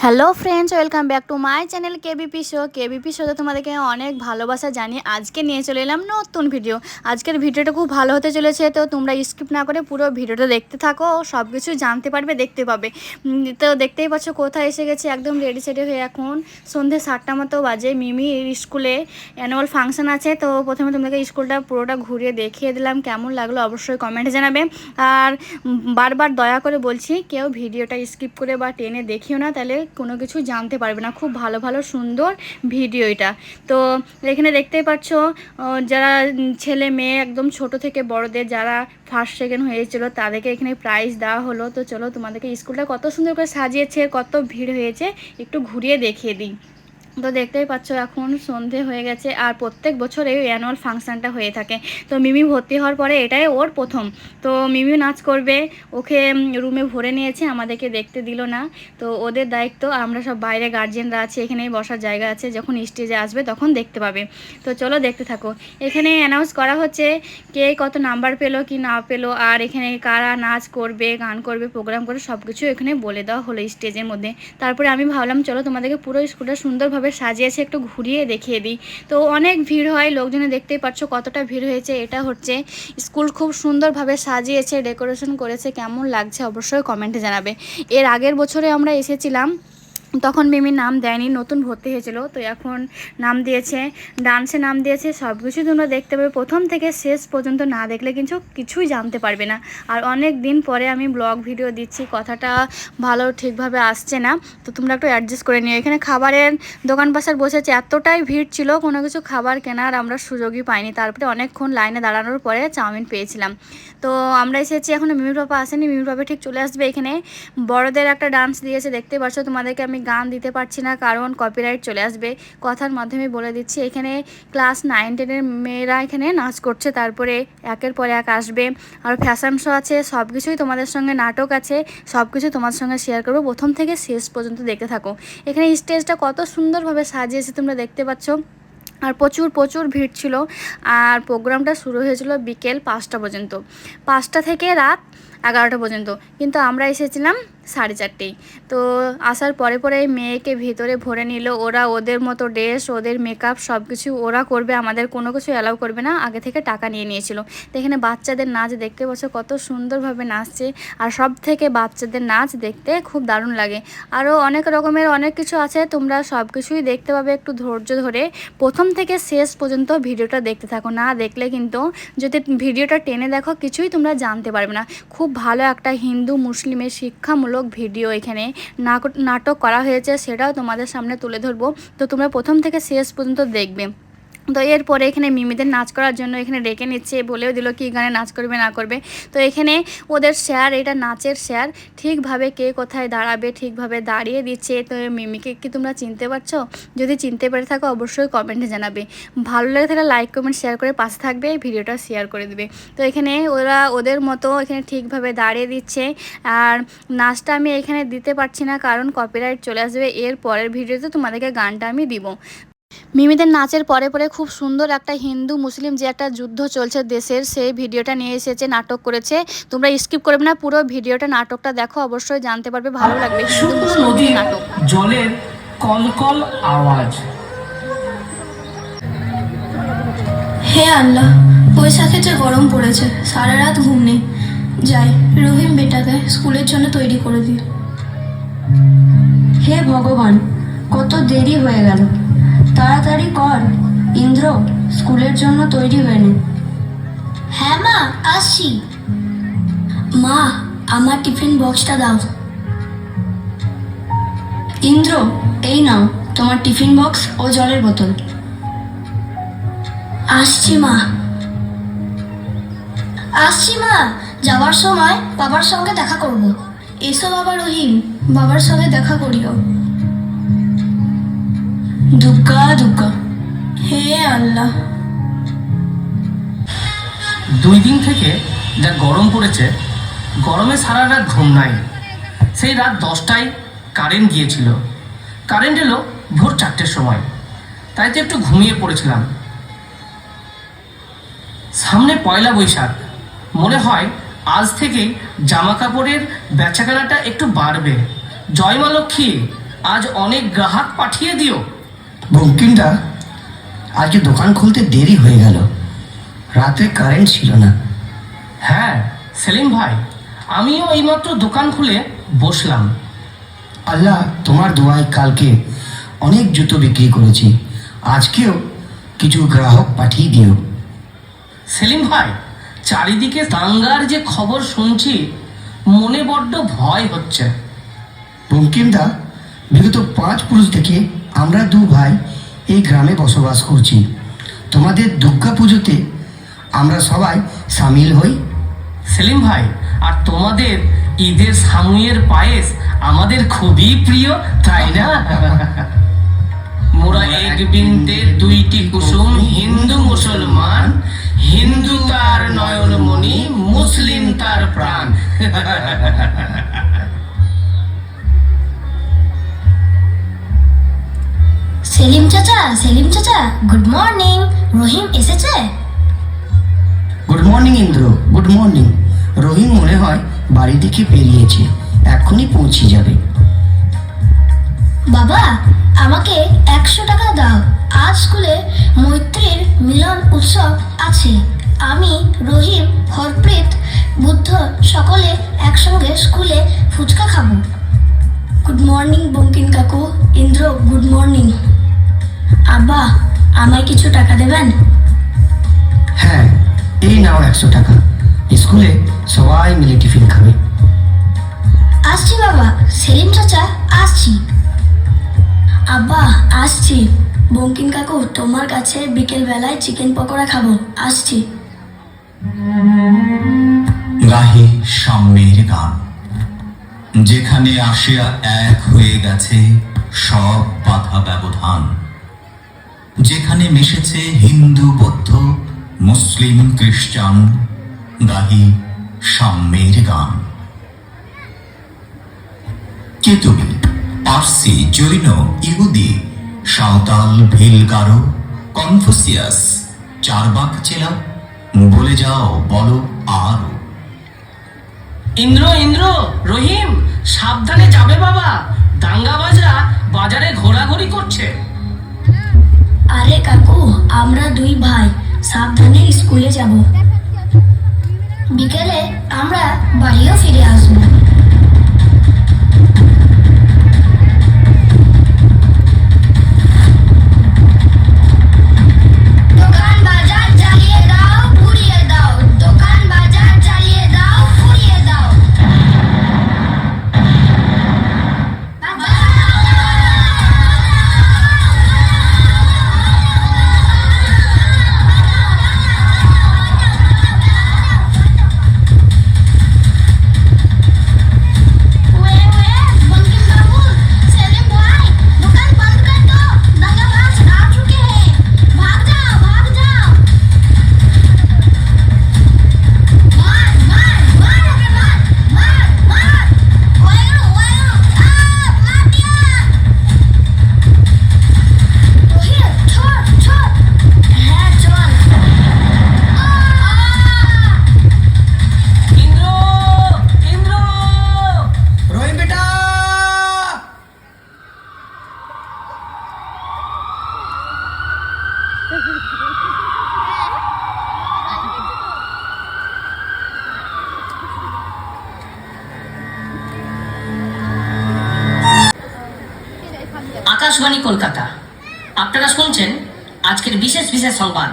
Hello friends welcome back to my channel KBP show KBP শোতে তোমাদেরকে অনেক ভালোবাসা জানি আজকে নিয়ে চলে এলাম নতুন ভিডিও আজকের ভিডিওটা খুব ভালো হতে চলেছে, তো তোমরা স্কিপ না করে পুরো ভিডিওটা দেখতে থাকো সব কিছু জানতে পারবে, দেখতে পাবে। তো দেখতেই পাচ্ছ কোথায় এসে গেছে, একদম রেডি সেডি হয়ে এখন সন্ধে সাতটা মতো বাজে। মিমি স্কুলে অ্যানুয়াল ফাংশন আছে, তো প্রথমে তোমাদেরকে স্কুলটা পুরোটা ঘুরিয়ে দেখিয়ে দিলাম, কেমন লাগল অবশ্যই কমেন্টে জানাবে। আর বারবার দয়া করে বলছি, কেউ ভিডিওটা স্কিপ করে বা টেনে দেখিও না, তাহলে কোনো কিছু জানতে পারবে না। খুব ভালো ভালো, সুন্দর ভিডিও এটা। তো এখানে দেখতেই পাচ্ছ যারা ছেলে মেয়ে একদম ছোট থেকে বড়দের যারা ফার্স্ট সেকেন্ড হয়েছিল, তাদেরকে এখানে প্রাইজ দেওয়া হলো। তো চলো তোমাদেরকে স্কুলটা কত সুন্দর করে সাজিয়েছে, কত ভিড় হয়েছে, একটু ঘুরিয়ে দেখিয়ে দিই। তো দেখতেই পাচ্ছ এখন সন্ধে হয়ে গেছে আর প্রত্যেক বছর এই অ্যানুয়াল ফাংশানটা হয়ে থাকে। তো মিমি ভর্তি হওয়ার পরে এটাই ওর প্রথম। তো মিমিও নাচ করবে, ওকে রুমে ভরে নিয়েছে, আমাদেরকে দেখতে দিল না। তো ওদের দায়িত্ব, আমরা সব বাইরে গার্জেনরা আছে, এখানেই বসার জায়গা আছে, যখন স্টেজে আসবে তখন দেখতে পাবে। তো চলো দেখতে থাকো। এখানে অ্যানাউন্স করা হচ্ছে কে কত নাম্বার পেল, কি না পেল, আর এখানে কারা নাচ করবে, গান করবে প্রোগ্রাম করে সব কিছু এখানে বলে দেওয়া হলো স্টেজের মধ্যে। তারপরে আমি ভাবলাম, চলো তোমাদেরকে পুরো স্কুলটা সুন্দরভাবে সাজিয়েছে একটু ঘুরিয়ে দেখিয়ে দিই। তো অনেক ভিড় হয়, লোকজনে দেখতেই পাচ্ছ কতটা ভিড় হয়েছে। এটা হচ্ছে স্কুল খুব সুন্দরভাবে সাজিয়েছে, ডেকোরেশন করেছে, কেমন লাগছে অবশ্যই কমেন্টে জানাবে। এর আগের বছরে আমরা এসেছিলাম তখন মিমির নাম দেয়নি, নতুন ভর্তি হয়েছিল, তো এখন নাম দিয়েছে, ডান্সে নাম দিয়েছে সব কিছু তোমরা দেখতে পাবে। প্রথম থেকে শেষ পর্যন্ত না দেখলে কিন্তু কিছুই জানতে পারবে না। আর অনেক দিন পরে আমি ব্লগ ভিডিও দিচ্ছি, কথাটা ভালো ঠিকভাবে আসছে না, তো তোমরা একটু অ্যাডজাস্ট করে নিও। এখানে খাবারের দোকান পাশার বসেছে, এতটাই ভিড় ছিল, কোনো কিছু খাবার কেনার আমরা সুযোগই পাইনি। তারপরে অনেকক্ষণ লাইনে দাঁড়ানোর পরে চাউমিন পেয়েছিলাম। তো আমরা এসেছি এখনও মিমির পাপা আসেনি, মিমির পাপা ঠিক চলে আসবে এখানে। বড়দের একটা ডান্স দিয়েছে দেখতে পাচ্ছ তোমাদেরকে আমি গান দিতে পারছি না, কারণ কপিরাইট চলে আসবে। কথার মাধ্যমে বলে দিচ্ছি, এখানে ক্লাস নাইন টেনের মেয়েরা এখানে নাচ করছে, তারপরে একের পর এক আসবে। আর ফ্যাশন শো আছে সব কিছুই তোমাদের সঙ্গে নাটক আছে সব কিছু তোমার সঙ্গে শেয়ার করব। প্রথম থেকে শেষ পর্যন্ত দেখতে থাকো। এখানে স্টেজটা কত সুন্দরভাবে সাজিয়েছে, তোমরা দেখতে পাচ্ছ। আর প্রচুর প্রচুর ভিড় ছিল। আর প্রোগ্রামটা শুরু হয়েছিল বিকেল পাঁচটা পর্যন্ত। পাঁচটা থেকে রাত এগারোটা পর্যন্ত। কিন্তু আমরা এসেছিলাম সাড়ে চারটেই। তো আসার পরে পরে মেয়েকে ভিতরে ভরে নিল। ওরা ওদের মতো ড্রেস, ওদের মেকআপ সব কিছু ওরা করবে, আমাদের কোনো কিছু অ্যালাউ করবে না। আগে থেকে টাকা নিয়ে নিয়েছিল। তো এখানে বাচ্চাদের নাচ দেখতে পাচ্ছ, কত সুন্দরভাবে নাচছে। আর সব থেকে বাচ্চাদের নাচ দেখতে খুব দারুণ লাগে। আরও অনেক রকমের অনেক কিছু আছে, তোমরা সব কিছুই দেখতে পাবে একটু ধৈর্য ধরে। প্রথম থেকে শেষ পর্যন্ত ভিডিওটা দেখতে থাকো। না দেখলে কিন্তু যদি ভিডিওটা টেনে দেখো, কিছুই তোমরা জানতে পারবে না। খুব ভালো একটা হিন্দু মুসলিমের শিক্ষামূলক ভিডিও এখানে নাটক করা হয়েছে, সেটাও তোমাদের সামনে তুলে ধরবো। তো তোমরা প্রথম থেকে শেষ পর্যন্ত দেখবে। তো এরপরে এখানে মিমিদের নাচ করার জন্য এখানে ডেকে নিচ্ছে, বলেও দিল কি গানে নাচ করবে, না করবে। তো এখানে ওদের স্যার এটা নাচের স্যার ঠিকভাবে কে কোথায় দাঁড়াবে, ঠিকভাবে দাঁড়িয়ে দিচ্ছে। তো মিমিকে কি তোমরা চিনতে পারছ? যদি চিনতে পেরে থাকো, অবশ্যই কমেন্টে জানাবে। ভালো লাগে তাহলে লাইক কমেন্ট শেয়ার করে পাশে থাকবে, ভিডিওটা শেয়ার করে দেবে। তো এখানে ওরা ওদের মতো এখানে ঠিকভাবে দাঁড়িয়ে দিচ্ছে। আর নাচটা আমি এখানে দিতে পারছি না, কারণ কপিরাইট চলে আসবে। এর পরের ভিডিওতে তোমাদেরকে গানটা আমি দিব। মিমিদের নাচের পরে পরে খুব সুন্দর একটা হিন্দু মুসলিম যে একটা যুদ্ধ চলছে দেশের সেই ভিডিওটা নিয়ে এসেছে নাটক করেছে। তোমরা স্কিপ করবে না পুরো ভিডিওটা নাটকটা দেখো অবশ্যই জানতে পারবে ভালো লাগবে হিন্দু মুসলিম নাটক। জলের কলকল আওয়াজ। হে আল্লাহ বৈশাখে যে গরম পড়েছে সারা রাত ঘুম নেই। যাই রহিম বেটাকে স্কুলের জন্য তৈরি করে দিই। হে ভগবান কত দেরি হয়ে গেল। তাড়াতাড়ি কর। ইন্দ্র স্কুলের জন্য তৈরি হয়ে নে। হ্যাঁ মা আসছি। মা আমার টিফিন বক্সটা দাও। ইন্দ্র এই নাও তোমার টিফিন বক্স ও জলের বোতল। আসছি মা। আসছি মা যাওয়ার সময় বাবার সঙ্গে দেখা করব। এসো বাবা রহিম বাবার সঙ্গে দেখা করিও। দুগ্গা দুগ্গা হে আল্লাহ। দুই দিন থেকে যা গরম পড়েছে, গরমে সারা রাত ঘুম নাই। সেই রাত দশটায় কারেন্ট গিয়েছিল। কারেন্ট এলো ভোর চারটের সময়। তাই তো একটু ঘুমিয়ে পড়েছিলাম। সামনে পয়লা বৈশাখ। মনে হয় আজ থেকেই জামা কাপড়ের বেচাকেনাটা একটু বাড়বে। জয় মা লক্ষ্মী, আজ অনেক গ্রাহক পাঠিয়ে দিও। বঙ্কিমদা আজকে দোকান খুলতে দেরি হয়ে গেল। রাতে কারেন্ট ছিল না। হ্যাঁ সেলিম ভাই আমিও এইমাত্র দোকান খুলে বসলাম। আল্লাহ তোমার দোয়ায় কালকে অনেক জুতো বিক্রি করেছি। আজকেও কিছু গ্রাহক পাঠিয়ে দিও। সেলিম ভাই চারিদিকে দাঙ্গার যে খবর শুনছি মনে বড্ড ভয় হচ্ছে। বঙ্কিমদা বিগত পাঁচ পুরুষ থেকে আমরা দু ভাই এই গ্রামে বসবাস করছি। তোমাদের দুর্গা পুজোতে আমরা সবাই সামিল হই। সেলিম ভাই আর তোমাদের ঈদের সামুয়ের পায়েস আমাদের খুবই প্রিয় তাই না? মোরা এক বিনতে দুইটি কুসুম হিন্দু মুসলমান। হিন্দু তার নয়নমণি মুসলিম তার প্রাণ। সেলিম চাচা সেলিম চাচা গুড মর্নিং রহিম এসেছে? Good morning Indra. Good morning Rahim মনে হয় বাড়ি থেকে বেরিয়েছে। এক্ষুনি পৌঁছে যাবে। বাবা আমাকে একশো টাকা দাও। আজ স্কুলে মৈত্রীর মিলন উৎসব আছে। আমি রহিম হরপ্রীত বুদ্ধ সকলে একসঙ্গে স্কুলে ফুচকা খাব। গুড মর্নিং বঙ্কিম কাকু। ইন্দ্র গুড মর্নিং আব্বা আমায় কিছু টাকা দেবেন? হ্যাঁ এই নাও একশো টাকা। স্কুলে সবাই মিলে টিফিন খাবে। আসছি বাবা সেলিম চাচা আসছি। আব্বা আসছি। বঙ্কিম কাকু তোমার কাছে বিকেল বেলায় চিকেন পকোড়া খাব। আসছি। গাহি সাম্যের গান। যেখানে আসিয়া এক হয়ে গেছে সব বাধা ব্যবধান। যেখানে মিশেছে হিন্দু, বৌদ্ধ, মুসলিম, খ্রিস্টান গাহি সাম্যের গান। কে তুমি? পার্সি, জৈন, ইহুদি, সাঁওতাল ভিল গারো কনফুসিয়াস, চারবাক চেলা, বলে যাও, বলো আরও। ইন্দ্র ইন্দ্র, রহিম, সাবধানে যাবে বাবা। দাঙ্গাবাজরা বাজারে ঘোরাঘুরি করছে। আরে কাকু আমরা দুই ভাই সাবধানে স্কুলে যাব। বিকেলে আমরা বাড়িও ফিরে আসব। আকাশবাণী কলকাতা। আপনারা শুনছেন আজকের বিশেষ বিশেষ সংবাদ।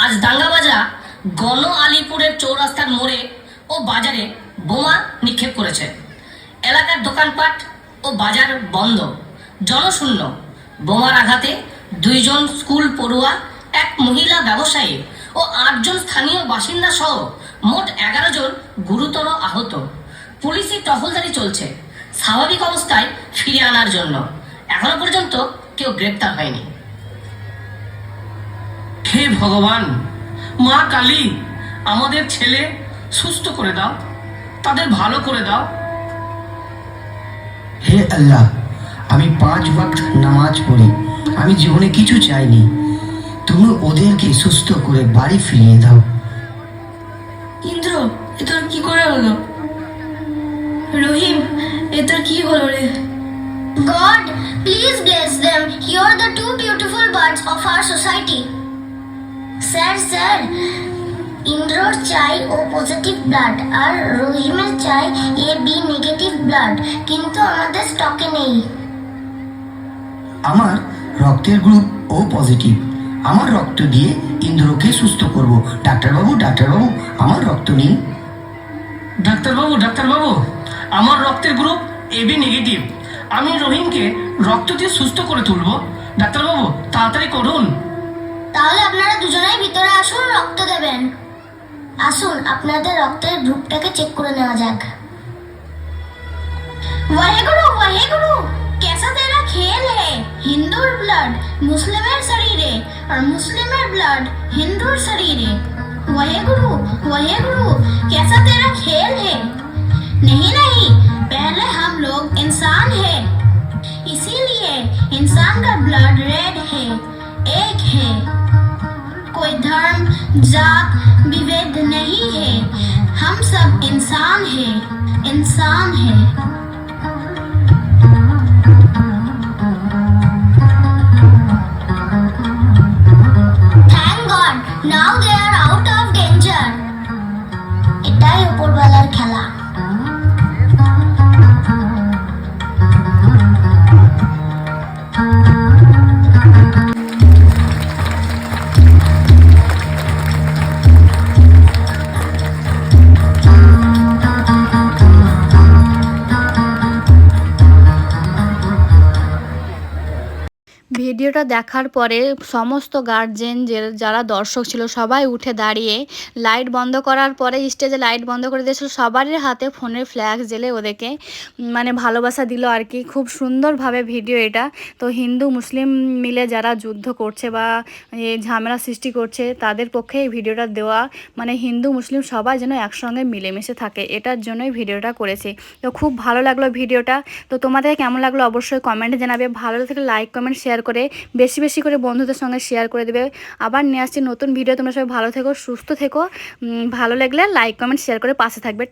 আজ দাঙ্গাবাজা গণ আলিপুরের চৌরাস্তার মোড়ে ও বাজারে বোমা নিক্ষেপ করেছে। এলাকার দোকানপাট ও বাজার বন্ধ। জনশূন্য। বোমার আঘাতে দুইজন স্কুল পড়ুয়া, এক মহিলা ব্যবসায়ী ও আটজন স্থানীয় বাসিন্দা সহ মোট এগারো জন গুরুতর আহত। পুলিশি টহলদারি চলছে। স্বাভাবিক অবস্থায় ফিরে আনার জন্য। এখনও পর্যন্ত কেউ গ্রেপ্তার হয়নি। হে ভগবান মা কালী আমাদের ছেলে সুস্থ করে দাও তাদের ভালো করে দাও। হে আল্লাহ আমি পাঁচ ওয়াক্ত নামাজ পড়ি আমি জীবনে কিছু চাইনি। তুমি ওদেরকে সুস্থ করে বাড়ি ফিরিয়ে দাও। ইন্দ্র এ তোর কি করে হলো? রহিম এ তোর কি হলো রে? হে please bless them. You are the two beautiful birds of our society. Sir sir ইন্দ্রর চাই ও পজিটিভ ব্লাড আর রহিমের চাই এ বি নেগেটিভ ব্লাড কিন্তু আমাদের স্টকে নেই। আমার রক্তের গ্রুপ ও পজিটিভ আমার রক্ত দিয়ে ইন্দ্রকে সুস্থ করব। ডাক্তারবাবু ডাক্তারবাবু আমার রক্ত নিন ডাক্তারবাবু ডাক্তারবাবু আমার রক্তের গ্রুপ এবি নেগেটিভ আমি রহিমকে রক্ত দিয়ে সুস্থ করে তুলবো ডাক্তারবাবু তাড়াতাড়ি করুন তাহলে আপনারা দুজনেই ভিতরে আসুন রক্ত দেবেন আসুন আপনাদের রক্তের গ্রুপটাকে চেক করে নেওয়া যাক वाहेगुरु वाहेगुरु कैसा तेरा खेल है हिंदूर ब्लड मुस्लिमेर शरीरे और मुस्लिमेर ब्लड हिंदूर शरीरे वाहेगुरु वाहेगुरु कैसा तेरा खेल है नहीं नहीं इंसान का ब्लड रेड है, एक है। कोई धर्म, जात, विभेद नहीं है। हम सब इंसान हैं, इंसान है। ভিডিওটা দেখার পরে সমস্ত গার্জেন যে যারা দর্শক ছিল সবাই উঠে দাঁড়িয়ে লাইট বন্ধ করার পরে স্টেজে লাইট বন্ধ করে দিয়েছিল। সবারই হাতে ফোনের ফ্ল্যাশ জেলে ওদেরকে মানে ভালোবাসা দিল আর কি। খুব সুন্দরভাবে ভিডিও এটা। তো হিন্দু, মুসলিম মিলে যারা যুদ্ধ করছে বা ঝামেলা সৃষ্টি করছে, তাদের পক্ষে এই ভিডিওটা দেওয়া মানে হিন্দু, মুসলিম সবাই যেন একসঙ্গে মিলেমিশে থাকে, এটার জন্যই ভিডিওটা করেছি। তো খুব ভালো লাগল ভিডিওটা তো তোমাদের কেমন লাগল অবশ্যই কমেন্টে জানাবে। ভালো লাগলে লাইক কমেন্ট শেয়ার করে বেশি বেশি করে বন্ধুদের সঙ্গে শেয়ার করে দেবে। আবার নিয়ে আসছি নতুন ভিডিও তোমরা সবাই ভালো থেকো, সুস্থ থেকো। ভালো লাগলে লাইক কমেন্ট শেয়ার করে পাশে থাকবে।